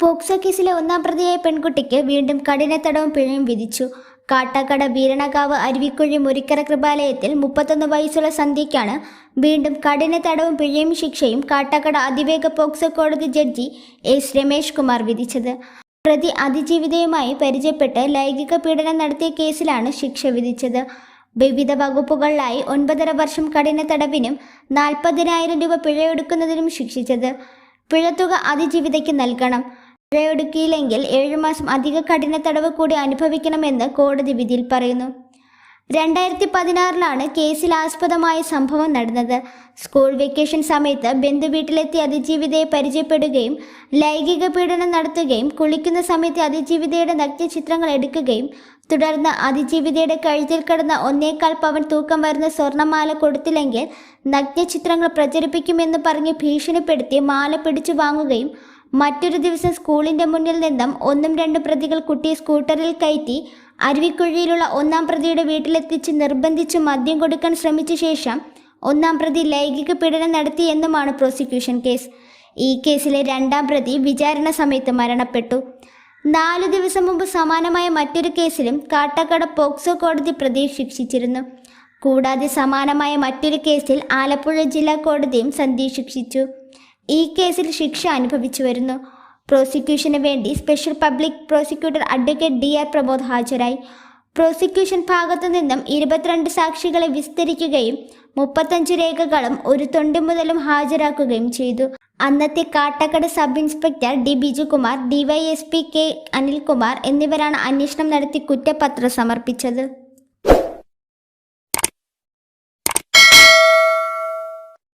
POCSO കേസിലെ ഒന്നാം പ്രതിയായ പെൺകുട്ടിക്ക് വീണ്ടും കഠിന തടവും പിഴയും വിധിച്ചു. കാട്ടാക്കട വീരണകാവ് അരുവിക്കുഴി മുരിക്കര കൃപാലയത്തിൽ മുപ്പത്തൊന്ന് വയസ്സുള്ള സന്ധ്യയ്ക്കാണ് വീണ്ടും കഠിന തടവും പിഴയും ശിക്ഷയും കാട്ടാക്കട അതിവേഗ പോക്സോ കോടതി ജഡ്ജി എസ് രമേഷ് കുമാർ വിധിച്ചത്. പ്രതി അതിജീവിതയുമായി പരിചയപ്പെട്ട് ലൈംഗിക പീഡനം നടത്തിയ കേസിലാണ് ശിക്ഷ വിധിച്ചത്. വിവിധ വകുപ്പുകളിലായി ഒൻപതര വർഷം കഠിന തടവിനും നാൽപ്പതിനായിരം രൂപ പിഴയൊടുക്കുന്നതിനും ശിക്ഷിച്ചത്. പിഴത്തുക അതിജീവിതയ്ക്ക് നൽകണം. പിഴയൊടുക്കിയില്ലെങ്കിൽ ഏഴുമാസം അധിക കഠിന തടവ് കൂടി അനുഭവിക്കണമെന്ന് കോടതി വിധിയിൽ പറയുന്നു. രണ്ടായിരത്തി പതിനാറിലാണ് കേസിൽ ആസ്പദമായ സംഭവം നടന്നത്. സ്കൂൾ വെക്കേഷൻ സമയത്ത് ബന്ധുവീട്ടിലെത്തി അതിജീവിതയെ പരിചയപ്പെടുകയും ലൈംഗിക പീഡനം നടത്തുകയും കുളിക്കുന്ന സമയത്ത് അതിജീവിതയുടെ നഗ്ന ചിത്രങ്ങൾ എടുക്കുകയും തുടർന്ന് അതിജീവിതയുടെ കഴുത്തിൽ കിടന്ന ഒന്നേക്കാൾ പവൻ തൂക്കം വരുന്ന സ്വർണമാല കൊടുത്തില്ലെങ്കിൽ നഗ്നചിത്രങ്ങൾ പ്രചരിപ്പിക്കുമെന്ന് പറഞ്ഞ് ഭീഷണിപ്പെടുത്തി മാല പിടിച്ചു വാങ്ങുകയും മറ്റൊരു ദിവസം സ്കൂളിന്റെ മുന്നിൽ നിന്നും ഒന്നും രണ്ടും പ്രതികൾ കുട്ടിയെ സ്കൂട്ടറിൽ കയറ്റി അരുവിക്കുഴിയിലുള്ള ഒന്നാം പ്രതിയുടെ വീട്ടിലെത്തിച്ച് നിർബന്ധിച്ച് മദ്യം കൊടുക്കാൻ ശ്രമിച്ച ശേഷം ഒന്നാം പ്രതി ലൈംഗിക പീഡനം നടത്തി എന്നുമാണ് പ്രോസിക്യൂഷൻ കേസ്. ഈ കേസിലെ രണ്ടാം പ്രതി വിചാരണ സമയത്ത് മരണപ്പെട്ടു. നാലു ദിവസം മുമ്പ് സമാനമായ മറ്റൊരു കേസിലും കാട്ടാക്കട പോക്സോ കോടതി പ്രതിയെ ശിക്ഷിച്ചിരുന്നു കൂടാതെ സമാനമായ മറ്റൊരു കേസിൽ ആലപ്പുഴ ജില്ലാ കോടതിയും സന്ധി ശിക്ഷിച്ചു ഈ കേസിൽ ശിക്ഷ അനുഭവിച്ചു വരുന്നു. പ്രോസിക്യൂഷന് വേണ്ടി special public prosecutor advocate D R Pramod ഹാജരായി. പ്രോസിക്യൂഷൻ ഭാഗത്തു നിന്നും ഇരുപത്തിരണ്ട് സാക്ഷികളെ വിസ്തരിക്കുകയും മുപ്പത്തഞ്ച് രേഖകളും ഒരു തൊണ്ടി മുതലും ഹാജരാക്കുകയും ചെയ്തു. അന്നത്തെ Kattakada sub inspector D Bijukumar DySP K Anilkumar എന്നിവരാണ് അന്വേഷണം നടത്തി കുറ്റപത്രം സമർപ്പിച്ചത്.